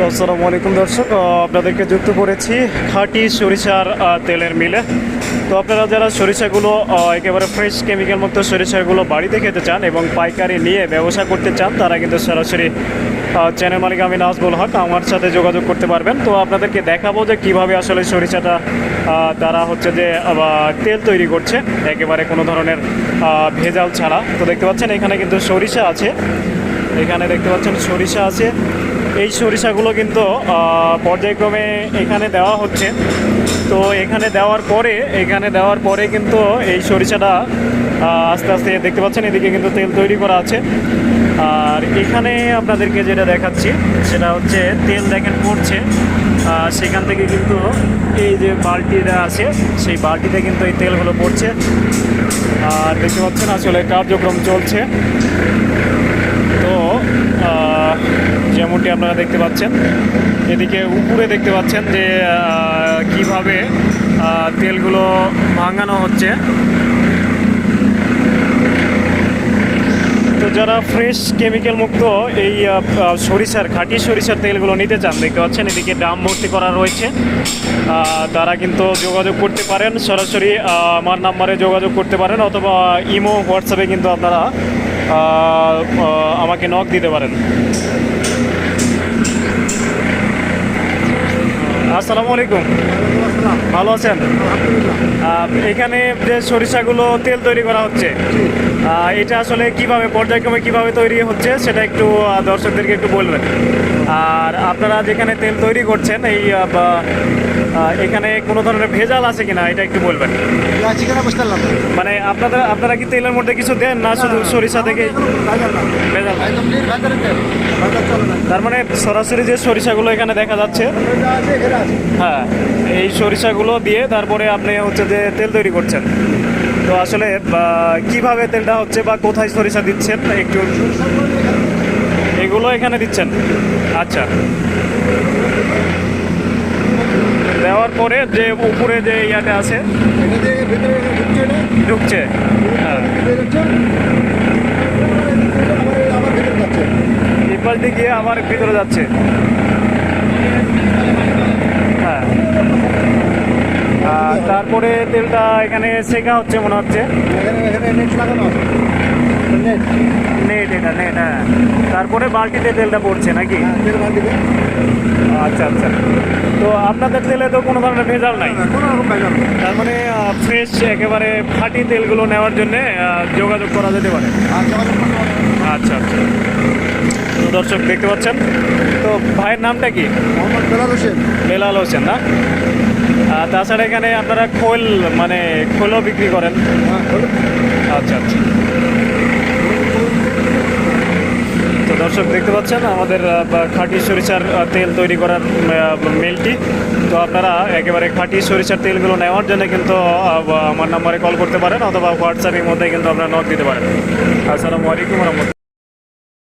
তো আসসালামু আলাইকুম দর্শক আপনাদেরকে যুক্ত করেছি খাঁটি সরিষার তেলের মিলে। তো আপনারা যারা সরিষাগুলো একেবারে ফ্রেশ কেমিক্যাল মুক্ত সরিষাগুলো বাড়িতে খেতে চান এবং পাইকারি নিয়ে ব্যবসা করতে চান, তারা কিন্তু সরাসরি চ্যানেল মালিক আমি নাজবুল হক, আমার সাথে যোগাযোগ করতে পারবেন। তো আপনাদেরকে দেখাবো যে কীভাবে আসলে সরিষাটা তারা হচ্ছে যে তেল তৈরি করছে, একেবারে কোনো ধরনের ভেজাল ছাড়া। তো দেখতে পাচ্ছেন এখানে কিন্তু সরিষা আছে। এখানে দেখতে পাচ্ছেন সরিষা আছে। এই সরিষাগুলো কিন্তু পর্যায়ক্রমে এখানে দেওয়া হচ্ছে। তো এখানে দেওয়ার পরে, এখানে দেওয়ার পরে কিন্তু এই সরিষাটা আস্তে আস্তে দেখতে পাচ্ছেন, এদিকে কিন্তু তেল তৈরি করা আছে। আর এখানে আপনাদেরকে যেটা দেখাচ্ছি, সেটা হচ্ছে তেল দেখেন পড়ছে। সেখান থেকে কিন্তু এই যে বালতিটা আছে, সেই বালতিতে কিন্তু এই তেলগুলো পড়ছে। আর দেখতে পাচ্ছেন, আসলে কার্যক্রম চলছে। আপনারা দেখতে পাচ্ছেন। এদিকে উপরে দেখতে পাচ্ছেন যে কীভাবে তেলগুলো ভাঙানো হচ্ছে। তো যারা ফ্রেশ কেমিক্যাল মুক্ত এই সরিষার, খাঁটি সরিষার তেলগুলো নিতে চান, দেখতে পাচ্ছেন এদিকে ড্রাম ভর্তি করা রয়েছে। তারা কিন্তু যোগাযোগ করতে পারেন, সরাসরি আমার নাম্বারে যোগাযোগ করতে পারেন অথবা ইমো, হোয়াটসঅ্যাপে কিন্তু আপনারা আমাকে নক দিতে পারেন। আসসালামু আলাইকুম। ভালো আছেন? এখানে যে সরিষাগুলো তেল তৈরি করা হচ্ছে এটা আসলে কীভাবে পর্যায়ক্রমে কীভাবে তৈরি হচ্ছে সেটা একটু দর্শকদেরকে একটু বলবেন। আর আপনারা যেখানে তেল তৈরি করছেন এই এখানে কোনো ধরনের ভেজাল আছে কিনা এটা একটু বলবেন। মানে আপনারা আপনারা কি তেলের মধ্যে কিছু দেন না শুধু সরিষা থেকে? তার মানে সরাসরি যে সরিষাগুলো এখানে দেখা যাচ্ছে? হ্যাঁ এই সরিষাগুলো দিয়ে তারপরে আপনি হচ্ছে যে তেল তৈরি করছেন। তো আসলে কীভাবে তেলটা হচ্ছে বা কোথায় সরিষা দিচ্ছেন একটু এগুলো এখানে দিচ্ছেন। আচ্ছা। দেওয়ার পরে যে উপরে যে ইয়াটা আছে ঢুকছে হ্যাঁ ভিতরে ঢুকছে আমার আমার ভিতরে যাচ্ছে দিয়ে গিয়ে আবার ভিতরে যাচ্ছে। হ্যাঁ। তারপরে তেলটা এখানে শেখা হচ্ছে মনে হচ্ছে। নেট এটা নেট হ্যাঁ। তারপরে বালতিতে তেলটা পড়ছে নাকি? হ্যাঁ আচ্ছা আচ্ছা। তো আপনাদের তেলে তো কোনো ধরনের ভেজাল নাই? তার মানে ফ্রেশ একেবারে ফাটি তেলগুলো নেওয়ার জন্য যোগাযোগ করা যেতে পারে। আচ্ছা আচ্ছা। দর্শক দেখতে পাচ্ছেন। তো ভাইয়ের নামটা কি? মোহাম্মদ বেলাল হোসেন। বেলাল হোসেন না? তাছাড়া এখানে আপনারা খোল মানে খোলও বিক্রি করেন। হ্যাঁ আচ্ছা আচ্ছা। তো দর্শক দেখতে পাচ্ছেন আমাদের খাঁটি সরিষার তেল তৈরি করার মিলটি। তো আপনারা একেবারে খাঁটি সরিষার তেলগুলো নেওয়ার জন্য কিন্তু আমার নাম্বারে কল করতে পারেন অথবা হোয়াটসঅ্যাপের মধ্যে কিন্তু আপনারা নক দিতে পারেন। আসসালামু আলাইকুম রহমতুল্লাহ।